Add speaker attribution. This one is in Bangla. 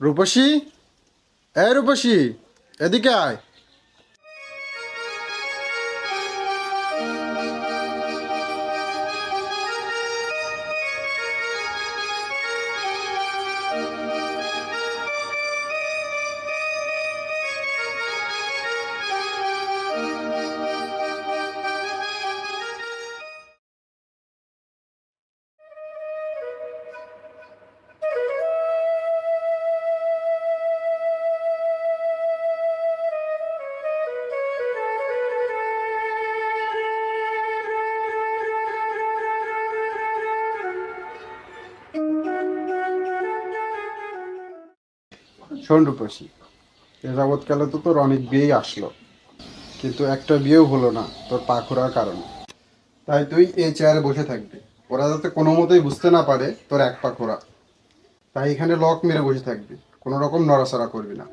Speaker 1: রূপসী? এ রূপসী এদিকে আয়। শোন রূপসী এ যাবৎকালে তো তোর অনেক বিয়েই আসলো। কিন্তু একটা বিয়েও হলো না তোর পাখুরার কারণে। তাই তুই এই চেয়ারে বসে থাকবি। ওরা যাতে কোনো মতেই বুঝতে না পারে তোর এক পাখুরা তাই এখানে লক মেরে বসে থাকবি। কোনো রকম নড়াচড়া করবি না।